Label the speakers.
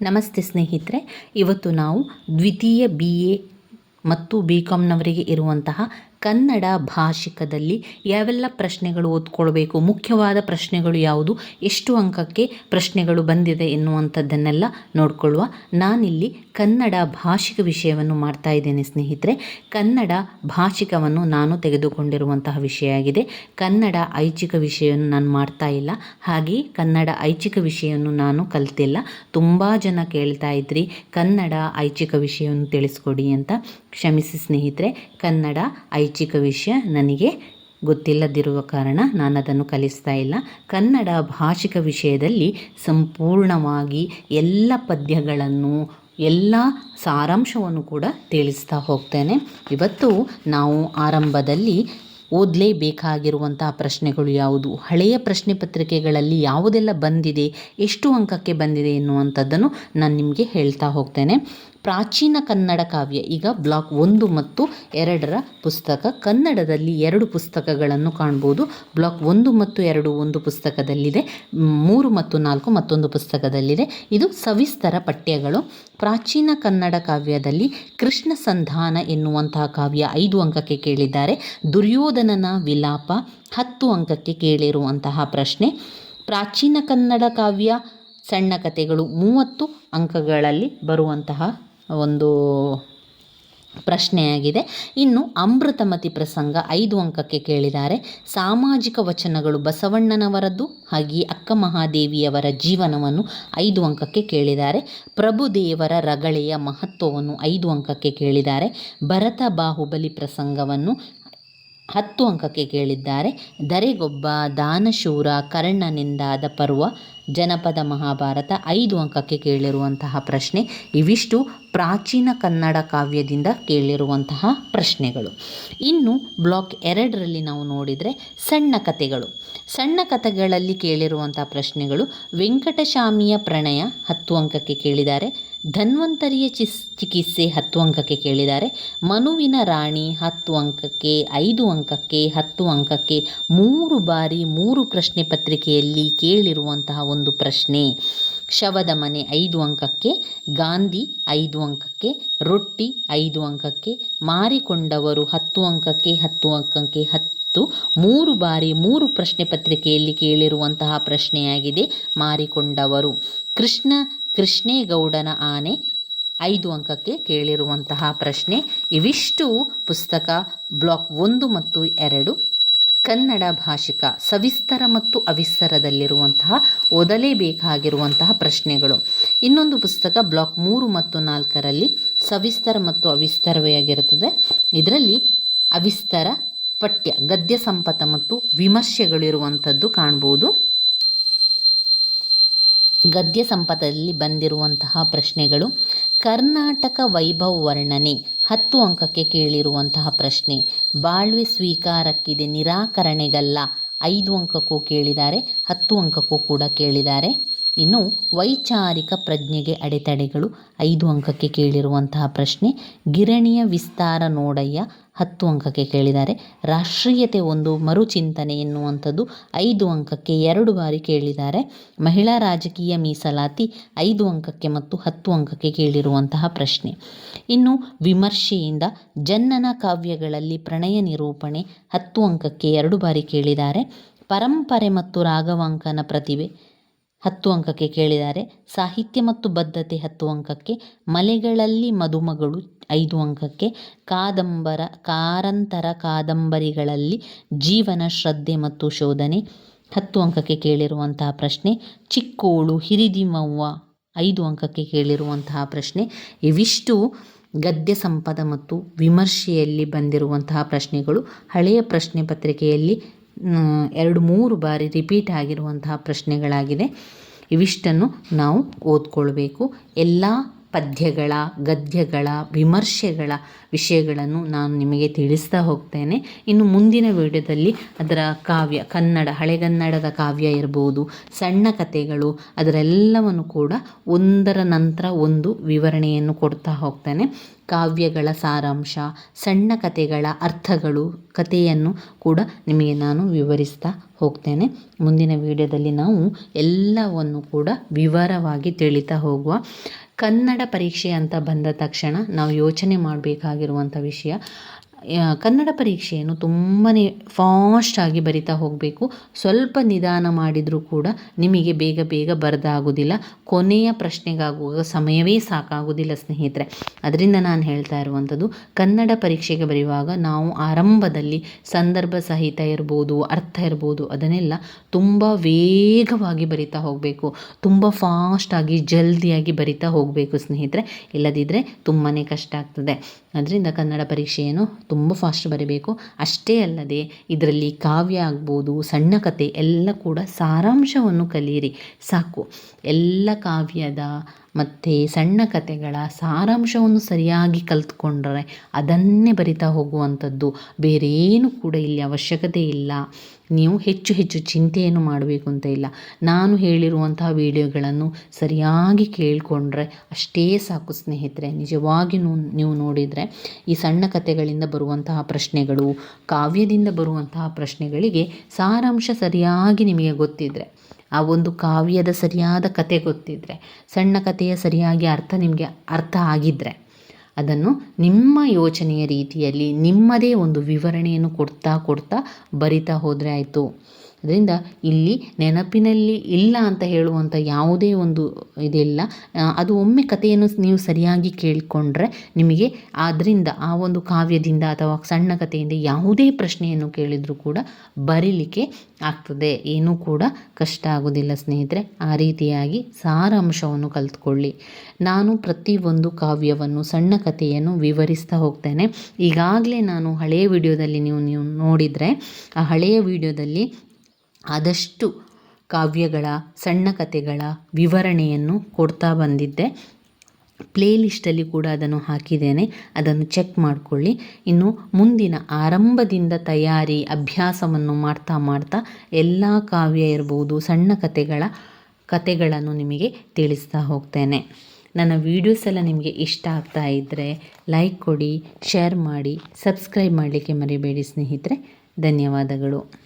Speaker 1: ನಮಸ್ತೆ ಸ್ನೇಹಿತರೆ ಇವತ್ತು ನಾವು ದ್ವಿತೀಯ ಬಿ ಎ ಮತ್ತು ಬಿ ಕಾಮ್ನವರಿಗೆ ಇರುವಂತಹ ಕನ್ನಡ ಭಾಷಿಕದಲ್ಲಿ ಯಾವೆಲ್ಲ ಪ್ರಶ್ನೆಗಳು ಓದ್ಕೊಳ್ಬೇಕು, ಮುಖ್ಯವಾದ ಪ್ರಶ್ನೆಗಳು ಯಾವುದು, ಎಷ್ಟು ಅಂಕಕ್ಕೆ ಪ್ರಶ್ನೆಗಳು ಬಂದಿದೆ ಎನ್ನುವಂಥದ್ದನ್ನೆಲ್ಲ ನೋಡಿಕೊಳ್ಳುವ ನಾನಿಲ್ಲಿ ಕನ್ನಡ ಭಾಷಿಕ ವಿಷಯವನ್ನು ಮಾಡ್ತಾ ಇದ್ದೇನೆ ಸ್ನೇಹಿತರೆ. ಕನ್ನಡ ಭಾಷಿಕವನ್ನು ನಾನು ತೆಗೆದುಕೊಂಡಿರುವಂತಹ ವಿಷಯ ಆಗಿದೆ. ಕನ್ನಡ ಐಚ್ಛಿಕ ವಿಷಯವನ್ನು ನಾನು ಮಾಡ್ತಾ ಇಲ್ಲ. ಹಾಗೆ ಕನ್ನಡ ಐಚ್ಛಿಕ ವಿಷಯವನ್ನು ನಾನು ಕಲಿತಿಲ್ಲ. ತುಂಬ ಜನ ಕೇಳ್ತಾ ಇದ್ರಿ, ಕನ್ನಡ ಐಚ್ಛಿಕ ವಿಷಯವನ್ನು ತಿಳಿಸ್ಕೊಡಿ ಅಂತ. ಕ್ಷಮಿಸಿ ಸ್ನೇಹಿತರೆ, ಕನ್ನಡ ಐಚ್ಛಿಕ ವಿಷಯ ನನಗೆ ಗೊತ್ತಿಲ್ಲದಿರುವ ಕಾರಣ ನಾನು ಅದನ್ನು ಕಲಿಸ್ತಾ ಇಲ್ಲ. ಕನ್ನಡ ಭಾಷಿಕ ವಿಷಯದಲ್ಲಿ ಸಂಪೂರ್ಣವಾಗಿ ಎಲ್ಲ ಪದ್ಯಗಳನ್ನು, ಎಲ್ಲ ಸಾರಾಂಶವನ್ನು ಕೂಡ ತಿಳಿಸ್ತಾ ಹೋಗ್ತೇನೆ. ಇವತ್ತು ನಾವು ಆರಂಭದಲ್ಲಿ ಓದಲೇಬೇಕಾಗಿರುವಂತಹ ಪ್ರಶ್ನೆಗಳು ಯಾವುದು? ಹಳೆಯ ಪ್ರಶ್ನೆ ಪತ್ರಿಕೆಗಳಲ್ಲಿ ಯಾವುದೆಲ್ಲ ಬಂದಿದೆ? ಎಷ್ಟು ಅಂಕಕ್ಕೆ ಬಂದಿದೆ ಎನ್ನುವಂಥದ್ದನ್ನು ನಾನು ನಿಮಗೆ ಹೇಳ್ತಾ ಹೋಗ್ತೇನೆ. ಪ್ರಾಚೀನ ಕನ್ನಡ ಕಾವ್ಯ. ಈಗ ಬ್ಲಾಕ್ ಒಂದು ಮತ್ತು ಎರಡರ ಪುಸ್ತಕ. ಕನ್ನಡದಲ್ಲಿ ಎರಡು ಪುಸ್ತಕಗಳನ್ನು ಕಾಣ್ಬೋದು. ಬ್ಲಾಕ್ ಒಂದು ಮತ್ತು ಎರಡು ಒಂದು ಪುಸ್ತಕದಲ್ಲಿದೆ. ಮೂರು ಮತ್ತು ನಾಲ್ಕು ಮತ್ತೊಂದು ಪುಸ್ತಕದಲ್ಲಿದೆ. ಇದು ಸವಿಸ್ತರ ಪಠ್ಯಗಳು. ಪ್ರಾಚೀನ ಕನ್ನಡ ಕಾವ್ಯದಲ್ಲಿ ಕೃಷ್ಣ ಸಂಧಾನ ಎನ್ನುವಂತಹ ಕಾವ್ಯ ಐದು ಅಂಕಕ್ಕೆ ಕೇಳಿದ್ದಾರೆ. ದುರ್ಯೋಧನನ ವಿಲಾಪ ಹತ್ತು ಅಂಕಕ್ಕೆ ಕೇಳಿರುವಂತಹ ಪ್ರಶ್ನೆ. ಪ್ರಾಚೀನ ಕನ್ನಡ ಕಾವ್ಯ ಸಣ್ಣ ಕಥೆಗಳು ಮೂವತ್ತು ಅಂಕಗಳಲ್ಲಿ ಬರುವಂತಹ ಒಂದು ಪ್ರಶ್ನೆಯಾಗಿದೆ. ಇನ್ನು ಅಮೃತಮತಿ ಪ್ರಸಂಗ ಐದು ಅಂಕಕ್ಕೆ ಕೇಳಿದ್ದಾರೆ. ಸಾಮಾಜಿಕ ವಚನಗಳು ಬಸವಣ್ಣನವರದ್ದು ಹಾಗೆ ಅಕ್ಕ ಮಹಾದೇವಿಯವರ ಜೀವನವನ್ನು ಐದು ಅಂಕಕ್ಕೆ ಕೇಳಿದ್ದಾರೆ. ಪ್ರಭುದೇವರ ರಗಳೆಯ ಮಹತ್ವವನ್ನು ಐದು ಅಂಕಕ್ಕೆ ಕೇಳಿದ್ದಾರೆ. ಭರತ ಬಾಹುಬಲಿ ಪ್ರಸಂಗವನ್ನು ಹತ್ತು ಅಂಕಕ್ಕೆ ಕೇಳಿದ್ದಾರೆ. ದರೆಗೊಬ್ಬ ದಾನಶೂರ ಕರ್ಣನಿಂದಾದ ಪರ್ವ ಜನಪದ ಮಹಾಭಾರತ ಐದು ಅಂಕಕ್ಕೆ ಕೇಳಿರುವಂತಹ ಪ್ರಶ್ನೆ. ಇವಿಷ್ಟು ಪ್ರಾಚೀನ ಕನ್ನಡ ಕಾವ್ಯದಿಂದ ಕೇಳಿರುವಂತಹ ಪ್ರಶ್ನೆಗಳು. ಇನ್ನು ಬ್ಲಾಕ್ ಎರಡರಲ್ಲಿ ನಾವು ನೋಡಿದರೆ ಸಣ್ಣ ಕಥೆಗಳು. ಸಣ್ಣ ಕಥೆಗಳಲ್ಲಿ ಕೇಳಿರುವಂತಹ ಪ್ರಶ್ನೆಗಳು ವೆಂಕಟಶಾಮಿಯ ಪ್ರಣಯ ಹತ್ತು ಅಂಕಕ್ಕೆ ಕೇಳಿದ್ದಾರೆ. ಧನ್ವಂತರಿಯ ಚಿಸ್, ಚಿಕಿತ್ಸೆ ಹತ್ತು ಅಂಕಕ್ಕೆ ಕೇಳಿದ್ದಾರೆ. ಮನುವಿನ ರಾಣಿ ಹತ್ತು ಅಂಕಕ್ಕೆ, ಐದು ಅಂಕಕ್ಕೆ, ಹತ್ತು ಅಂಕಕ್ಕೆ ಮೂರು ಬಾರಿ ಮೂರು ಪ್ರಶ್ನೆ ಪತ್ರಿಕೆಯಲ್ಲಿ ಕೇಳಿರುವಂತಹ ಒಂದು ಪ್ರಶ್ನೆ. ಶವದ ಮನೆ ಐದು ಅಂಕಕ್ಕೆ, ಗಾಂಧಿ ಐದು ಅಂಕಕ್ಕೆ, ರೊಟ್ಟಿ ಐದು ಅಂಕಕ್ಕೆ, ಮಾರಿಕೊಂಡವರು ಹತ್ತು ಅಂಕಕ್ಕೆ ಹತ್ತು ಅಂಕಕ್ಕೆ ಹತ್ತು ಮೂರು ಬಾರಿ ಮೂರು ಪ್ರಶ್ನೆ ಪತ್ರಿಕೆಯಲ್ಲಿ ಕೇಳಿರುವಂತಹ ಪ್ರಶ್ನೆಯಾಗಿದೆ ಮಾರಿಕೊಂಡವರು. ಕೃಷ್ಣ ಕೃಷ್ಣೇಗೌಡನ ಆನೆ ಐದು ಅಂಕಕ್ಕೆ ಕೇಳಿರುವಂತಹ ಪ್ರಶ್ನೆ. ಇವಿಷ್ಟು ಪುಸ್ತಕ ಬ್ಲಾಕ್ ಒಂದು ಮತ್ತು ಎರಡು. ಕನ್ನಡ ಭಾಷಿಕ, ಸವಿಸ್ತರ ಮತ್ತು ಅವಿಸ್ತರದಲ್ಲಿರುವಂತಹ, ಓದಲೇಬೇಕಾಗಿರುವಂತಹ ಪ್ರಶ್ನೆಗಳು. ಇನ್ನೊಂದು ಪುಸ್ತಕ ಬ್ಲಾಕ್ ಮೂರು ಮತ್ತು ನಾಲ್ಕರಲ್ಲಿ ಸವಿಸ್ತರ ಮತ್ತು ಅವಿಸ್ತರವೇ ಆಗಿರುತ್ತದೆ. ಇದರಲ್ಲಿ ಅವಿಸ್ತರ ಪಠ್ಯ, ಗದ್ಯ ಸಂಪತ ಮತ್ತು ವಿಮರ್ಶೆಗಳಿರುವಂಥದ್ದು ಕಾಣ್ಬೋದು. ಗದ್ಯ ಸಂಪತದಲ್ಲಿ ಬಂದಿರುವಂತಹ ಪ್ರಶ್ನೆಗಳು, ಕರ್ನಾಟಕ ವೈಭವ ವರ್ಣನೆ, ಹತ್ತು ಅಂಕಕ್ಕೆ ಕೇಳಿರುವಂತಹ ಪ್ರಶ್ನೆ, ಬಾಳ್ವೆ ಸ್ವೀಕಾರಕ್ಕಿದೆ ನಿರಾಕರಣೆಗಲ್ಲ, ಐದು ಅಂಕಕ್ಕೂ ಕೇಳಿದ್ದಾರೆ, ಹತ್ತು ಅಂಕಕ್ಕೂ ಕೂಡ ಕೇಳಿದ್ದಾರೆ. ಇನ್ನು ವೈಚಾರಿಕ ಪ್ರಜ್ಞೆಗೆ ಅಡೆತಡೆಗಳು, ಐದು ಅಂಕಕ್ಕೆ ಕೇಳಿರುವಂತಹ ಪ್ರಶ್ನೆ, ಗಿರಣಿಯ ವಿಸ್ತಾರ ನೋಡಯ್ಯ ಹತ್ತು ಅಂಕಕ್ಕೆ ಕೇಳಿದ್ದಾರೆ. ರಾಷ್ಟ್ರೀಯತೆ ಒಂದು, ಮರುಚಿಂತನೆ ಎನ್ನುವಂಥದ್ದು ಐದು ಅಂಕಕ್ಕೆ ಎರಡು ಬಾರಿ ಕೇಳಿದ್ದಾರೆ. ಮಹಿಳಾ ರಾಜಕೀಯ ಮೀಸಲಾತಿ ಐದು ಅಂಕಕ್ಕೆ ಮತ್ತು ಹತ್ತು ಅಂಕಕ್ಕೆ ಕೇಳಿರುವಂತಹ ಪ್ರಶ್ನೆ. ಇನ್ನು ವಿಮರ್ಶೆಯಿಂದ ಜನ್ನನ ಕಾವ್ಯಗಳಲ್ಲಿ ಪ್ರಣಯ ನಿರೂಪಣೆ ಹತ್ತು ಅಂಕಕ್ಕೆ ಎರಡು ಬಾರಿ ಕೇಳಿದ್ದಾರೆ. ಪರಂಪರೆ ಮತ್ತು ರಾಘವಾಂಕನ ಪ್ರತಿಭೆ ಹತ್ತು ಅಂಕಕ್ಕೆ ಕೇಳಿದ್ದಾರೆ. ಸಾಹಿತ್ಯ ಮತ್ತು ಬದ್ಧತೆ ಹತ್ತು ಅಂಕಕ್ಕೆ, ಮಲೆಗಳಲ್ಲಿ ಮದುಮಗಳು ಐದು ಅಂಕಕ್ಕೆ, ಕಾದಂಬರ, ಕಾರಂತರ ಕಾದಂಬರಿಗಳಲ್ಲಿ ಜೀವನ, ಶ್ರದ್ಧೆ ಮತ್ತು ಶೋಧನೆ ಹತ್ತು ಅಂಕಕ್ಕೆ ಕೇಳಿರುವಂತಹ ಪ್ರಶ್ನೆ. ಚಿಕ್ಕೋಳು ಹಿರಿದಿಮವ್ವ ಐದು ಅಂಕಕ್ಕೆ ಕೇಳಿರುವಂತಹ ಪ್ರಶ್ನೆ. ಇವಿಷ್ಟು ಗದ್ಯ ಸಂಪದ ಮತ್ತು ವಿಮರ್ಶೆಯಲ್ಲಿ ಬಂದಿರುವಂತಹ ಪ್ರಶ್ನೆಗಳು. ಹಳೆಯ ಪ್ರಶ್ನೆ ಪತ್ರಿಕೆಯಲ್ಲಿ ಎರಡು ಮೂರು ಬಾರಿ ರಿಪೀಟ್ ಆಗಿರುವಂತಹ ಪ್ರಶ್ನೆಗಳಾಗಿದೆ. ಇವಿಷ್ಟನ್ನು ನಾವು ಓದ್ಕೊಳ್ಬೇಕು. ಎಲ್ಲ ಪದ್ಯಗಳ, ಗದ್ಯಗಳ, ವಿಮರ್ಶೆಗಳ ವಿಷಯಗಳನ್ನು ನಾನು ನಿಮಗೆ ತಿಳಿಸ್ತಾ ಹೋಗ್ತೇನೆ. ಇನ್ನು ಮುಂದಿನ ವಿಡಿಯೋದಲ್ಲಿ ಅದರ ಕಾವ್ಯ, ಕನ್ನಡ ಹಳೆಗನ್ನಡದ ಕಾವ್ಯ ಇರ್ಬೋದು, ಸಣ್ಣ ಕಥೆಗಳು, ಅದರೆಲ್ಲವನ್ನು ಕೂಡ ಒಂದರ ನಂತರ ಒಂದು ವಿವರಣೆಯನ್ನು ಕೊಡ್ತಾ ಹೋಗ್ತೇನೆ. ಕಾವ್ಯಗಳ ಸಾರಾಂಶ, ಸಣ್ಣ ಕಥೆಗಳ ಅರ್ಥಗಳು, ಕಥೆಯನ್ನು ಕೂಡ ನಿಮಗೆ ನಾನು ವಿವರಿಸ್ತಾ ಹೋಗ್ತೇನೆ. ಮುಂದಿನ ವಿಡಿಯೋದಲ್ಲಿ ನಾವು ಎಲ್ಲವನ್ನು ಕೂಡ ವಿವರವಾಗಿ ತಿಳಿತಾ ಹೋಗುವ ಕನ್ನಡ ಪರೀಕ್ಷೆ ಅಂತ ಬಂದ ತಕ್ಷಣ ನಾವು ಯೋಚನೆ ಮಾಡಬೇಕಾಗಿರುವಂಥ ವಿಷಯ. ಕನ್ನಡ ಪರೀಕ್ಷೆಯನ್ನು ತುಂಬಾ ಫಾಸ್ಟಾಗಿ ಬರಿತಾ ಹೋಗಬೇಕು. ಸ್ವಲ್ಪ ನಿಧಾನ ಮಾಡಿದರೂ ಕೂಡ ನಿಮಗೆ ಬೇಗ ಬೇಗ ಬರೆದಾಗೋದಿಲ್ಲ. ಕೊನೆಯ ಪ್ರಶ್ನೆಗಾಗುವಾಗ ಸಮಯವೇ ಸಾಕಾಗೋದಿಲ್ಲ ಸ್ನೇಹಿತರೆ. ಅದರಿಂದ ನಾನು ಹೇಳ್ತಾ ಇರುವಂಥದ್ದು ಕನ್ನಡ ಪರೀಕ್ಷೆಗೆ ಬರೆಯುವಾಗ ನಾವು ಆರಂಭದಲ್ಲಿ ಸಂದರ್ಭ ಸಹಿತ ಇರ್ಬೋದು, ಅರ್ಥ ಇರ್ಬೋದು, ಅದನ್ನೆಲ್ಲ ತುಂಬ ವೇಗವಾಗಿ ಬರಿತಾ ಹೋಗಬೇಕು. ತುಂಬ ಫಾಸ್ಟಾಗಿ ಜಲ್ದಿಯಾಗಿ ಬರಿತಾ ಹೋಗಬೇಕು ಸ್ನೇಹಿತರೆ. ಇಲ್ಲದಿದ್ದರೆ ತುಂಬಾ ಕಷ್ಟ ಆಗ್ತದೆ. ಅದರಿಂದ ಕನ್ನಡ ಪರೀಕ್ಷೆಯನ್ನು ತುಂಬ ಫಾಸ್ಟ್ ಬರೀಬೇಕು. ಅಷ್ಟೇ ಅಲ್ಲದೆ ಇದರಲ್ಲಿ ಕಾವ್ಯ ಆಗ್ಬೋದು, ಸಣ್ಣ ಕತೆ ಎಲ್ಲ ಕೂಡ ಸಾರಾಂಶವನ್ನು ಕಲಿಯಿರಿ. ಸಾಕು. ಎಲ್ಲ ಕಾವ್ಯದ ಮತ್ತು ಸಣ್ಣ ಕತೆಗಳ ಸಾರಾಂಶವನ್ನು ಸರಿಯಾಗಿ ಕಲ್ತ್ಕೊಂಡ್ರೆ ಅದನ್ನೇ ಬರಿತಾ ಹೋಗುವಂಥದ್ದು. ಬೇರೇನು ಕೂಡ ಇಲ್ಲಿ ಅವಶ್ಯಕತೆ ಇಲ್ಲ. ನೀವು ಹೆಚ್ಚು ಹೆಚ್ಚು ಚಿಂತೆಯನ್ನು ಮಾಡಬೇಕು ಅಂತ ಇಲ್ಲ. ನಾನು ಹೇಳಿರುವಂತಹ ವಿಡಿಯೋಗಳನ್ನು ಸರಿಯಾಗಿ ಕೇಳಿಕೊಂಡ್ರೆ ಅಷ್ಟೇ ಸಾಕು ಸ್ನೇಹಿತರೆ. ನಿಜವಾಗಿ ನೀವು ನೋಡಿದರೆ ಈ ಸಣ್ಣ ಕಥೆಗಳಿಂದ ಬರುವಂತಹ ಪ್ರಶ್ನೆಗಳು, ಕಾವ್ಯದಿಂದ ಬರುವಂತಹ ಪ್ರಶ್ನೆಗಳಿಗೆ ಸಾರಾಂಶ ಸರಿಯಾಗಿ ನಿಮಗೆ ಗೊತ್ತಿದ್ದರೆ ಆ ಒಂದು ಕಾವ್ಯದ ಸರಿಯಾದ ಕತೆ ಗೊತ್ತಿದ್ದರೆ ಸಣ್ಣ ಕಥೆಯ ಸರಿಯಾಗಿ ಅರ್ಥ ನಿಮಗೆ ಅರ್ಥ ಆಗಿದ್ದರೆ ಅದನ್ನು ನಿಮ್ಮ ಯೋಚನೆಯ ರೀತಿಯಲ್ಲಿ ನಿಮ್ಮದೇ ಒಂದು ವಿವರಣೆಯನ್ನು ಕೊಡ್ತಾ ಕೊಡ್ತಾ ಬರಿತಾ ಹೋದರೆ ಆಯಿತು. ಅದರಿಂದ ಇಲ್ಲಿ ನೆನಪಿನಲ್ಲಿ ಇಲ್ಲ ಅಂತ ಹೇಳುವಂಥ ಯಾವುದೇ ಒಂದು ಇದಿಲ್ಲ ಅದು ಒಮ್ಮೆ ಕಥೆಯನ್ನು ನೀವು ಸರಿಯಾಗಿ ಕೇಳಿಕೊಂಡ್ರೆ ನಿಮಗೆ ಅದರಿಂದ ಆ ಒಂದು ಕಾವ್ಯದಿಂದ ಅಥವಾ ಸಣ್ಣ ಕಥೆಯಿಂದ ಯಾವುದೇ ಪ್ರಶ್ನೆಯನ್ನು ಕೇಳಿದರೂ ಕೂಡ ಬರೀಲಿಕ್ಕೆ ಆಗ್ತದೆ. ಏನೂ ಕೂಡ ಕಷ್ಟ ಆಗೋದಿಲ್ಲ ಸ್ನೇಹಿತರೆ. ಆ ರೀತಿಯಾಗಿ ಸಾರಾಂಶವನ್ನು ಕಲ್ತ್ಕೊಳ್ಳಿ. ನಾನು ಪ್ರತಿಯೊಂದು ಕಾವ್ಯವನ್ನು, ಸಣ್ಣ ಕಥೆಯನ್ನು ವಿವರಿಸ್ತಾ ಹೋಗ್ತೇನೆ. ಈಗಾಗಲೇ ನಾನು ಹಳೆಯ ವಿಡಿಯೋದಲ್ಲಿ ನೀವು ನೀವು ನೋಡಿದರೆ, ಆ ಹಳೆಯ ವಿಡಿಯೋದಲ್ಲಿ ಆದಷ್ಟು ಕಾವ್ಯಗಳ, ಸಣ್ಣ ಕಥೆಗಳ ವಿವರಣೆಯನ್ನು ಕೊಡ್ತಾ ಬಂದಿದ್ದೆ. ಪ್ಲೇಲಿಸ್ಟಲ್ಲಿ ಕೂಡ ಅದನ್ನು ಹಾಕಿದ್ದೇನೆ. ಅದನ್ನು ಚೆಕ್ ಮಾಡಿಕೊಳ್ಳಿ. ಇನ್ನು ಮುಂದಿನ ಆರಂಭದಿಂದ ತಯಾರಿ, ಅಭ್ಯಾಸವನ್ನು ಮಾಡ್ತಾ ಮಾಡ್ತಾ ಎಲ್ಲ ಕಾವ್ಯ ಇರ್ಬೋದು, ಸಣ್ಣ ಕಥೆಗಳ ಕಥೆಗಳನ್ನು ನಿಮಗೆ ತಿಳಿಸ್ತಾ ಹೋಗ್ತೇನೆ. ನನ್ನ ವೀಡಿಯೋಸ್ ಎಲ್ಲ ನಿಮಗೆ ಇಷ್ಟ ಆಗ್ತಾ ಇದ್ದರೆ ಲೈಕ್ ಕೊಡಿ, ಶೇರ್ ಮಾಡಿ, ಸಬ್ಸ್ಕ್ರೈಬ್ ಮಾಡಲಿಕ್ಕೆ ಮರಿಬೇಡಿ ಸ್ನೇಹಿತರೆ. ಧನ್ಯವಾದಗಳು.